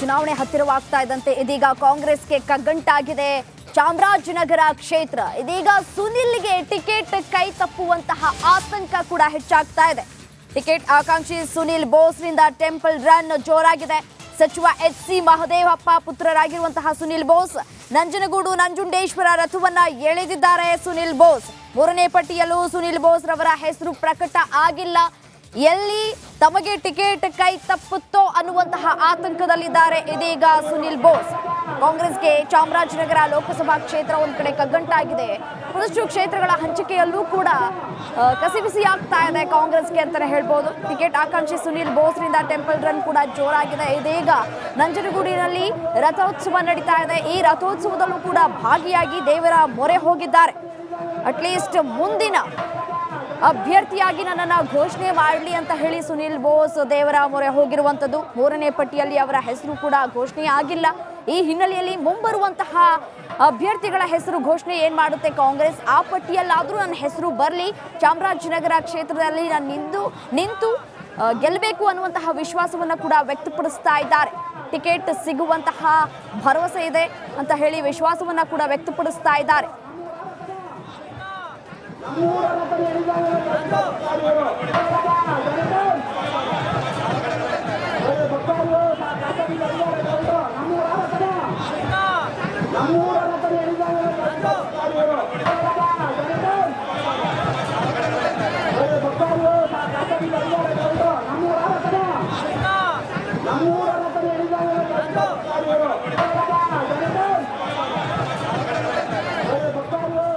ಚುನಾವಣೆ ಹತ್ತಿರವಾಗ್ತಾ ಇದ್ದಂತೆ ಇದೀಗ ಕಾಂಗ್ರೆಸ್ಗೆ ಕಗ್ಗಂಟಾಗಿದೆ ಚಾಮರಾಜನಗರ ಕ್ಷೇತ್ರ. ಇದೀಗ ಸುನಿಲ್ಗೆ ಟಿಕೆಟ್ ಕೈ ತಪ್ಪುವಂತಹ ಆತಂಕ ಕೂಡ ಹೆಚ್ಚಾಗ್ತಾ ಇದೆ. ಟಿಕೆಟ್ ಆಕಾಂಕ್ಷಿ ಸುನಿಲ್ ಬೋಸ್ನಿಂದ ಟೆಂಪಲ್ ರನ್ ಜೋರಾಗಿದೆ. ಸಚಿವ ಎಚ್ ಸಿ ಮಹದೇವಪ್ಪ ಪುತ್ರರಾಗಿರುವಂತಹ ಸುನಿಲ್ ಬೋಸ್, ನಂಜನಗೂಡು ನಂಜುಂಡೇಶ್ವರ ರಥವನ್ನ ಎಳೆದಿದ್ದಾರೆ ಸುನಿಲ್ ಬೋಸ್. ಮೂರನೇ ಪಟ್ಟಿಯಲ್ಲೂ ಸುನಿಲ್ ಬೋಸ್ ರವರ ಹೆಸರು ಪ್ರಕಟ ಆಗಿಲ್ಲ. ಎಲ್ಲಿ ತಮಗೆ ಟಿಕೆಟ್ ಕೈ ತಪ್ಪುತ್ತೋ ಅನ್ನುವಂತಹ ಆತಂಕದಲ್ಲಿದ್ದಾರೆ ಇದೀಗ ಸುನಿಲ್ ಬೋಸ್. ಕಾಂಗ್ರೆಸ್ಗೆ ಚಾಮರಾಜನಗರ ಲೋಕಸಭಾ ಕ್ಷೇತ್ರ ಒಂದು ಕಡೆ ಕಗ್ಗಂಟಾಗಿದೆ. ಒಂದಷ್ಟು ಕ್ಷೇತ್ರಗಳ ಹಂಚಿಕೆಯಲ್ಲೂ ಕೂಡ ಕಸಿಬಿಸಿ ಆಗ್ತಾ ಇದೆ ಕಾಂಗ್ರೆಸ್ಗೆ ಅಂತಲೇ ಹೇಳ್ಬೋದು. ಟಿಕೆಟ್ ಆಕಾಂಕ್ಷಿ ಸುನಿಲ್ ಬೋಸ್ನಿಂದ ಟೆಂಪಲ್ ರನ್ ಕೂಡ ಜೋರಾಗಿದೆ. ಇದೀಗ ನಂಜನಗೂಡಿನಲ್ಲಿ ರಥೋತ್ಸವ ನಡೀತಾ ಇದೆ. ಈ ರಥೋತ್ಸವದಲ್ಲೂ ಕೂಡ ಭಾಗಿಯಾಗಿ ದೇವರ ಮೊರೆ ಹೋಗಿದ್ದಾರೆ. ಅಟ್ಲೀಸ್ಟ್ ಮುಂದಿನ ಅಭ್ಯರ್ಥಿಯಾಗಿ ನನ್ನನ್ನು ಘೋಷಣೆ ಮಾಡಲಿ ಅಂತ ಹೇಳಿ ಸುನಿಲ್ ಬೋಸ್ ದೇವರ ಮೊರೆ ಹೋಗಿರುವಂಥದ್ದು ಮೂರನೇ ಪಟ್ಟಿಯಲ್ಲಿ ಅವರ ಹೆಸರು ಕೂಡ ಘೋಷಣೆ ಆಗಿಲ್ಲ. ಈ ಹಿನ್ನೆಲೆಯಲ್ಲಿ ಮುಂಬರುವಂತಹ ಅಭ್ಯರ್ಥಿಗಳ ಹೆಸರು ಘೋಷಣೆ ಏನು ಮಾಡುತ್ತೆ ಕಾಂಗ್ರೆಸ್? ಆ ಪಟ್ಟಿಯಲ್ಲಾದರೂ ನನ್ನ ಹೆಸರು ಬರಲಿ. ಚಾಮರಾಜನಗರ ಕ್ಷೇತ್ರದಲ್ಲಿ ನಾನು ನಿಂತು ನಿಂತು ಗೆಲ್ಲಬೇಕು ಅನ್ನುವಂತಹ ವಿಶ್ವಾಸವನ್ನು ಕೂಡ ವ್ಯಕ್ತಪಡಿಸ್ತಾ ಇದ್ದಾರೆ. ಟಿಕೆಟ್ ಸಿಗುವಂತಹ ಭರವಸೆ ಇದೆ ಅಂತ ಹೇಳಿ ವಿಶ್ವಾಸವನ್ನು ಕೂಡ ವ್ಯಕ್ತಪಡಿಸ್ತಾ ಇದ್ದಾರೆ. Amor!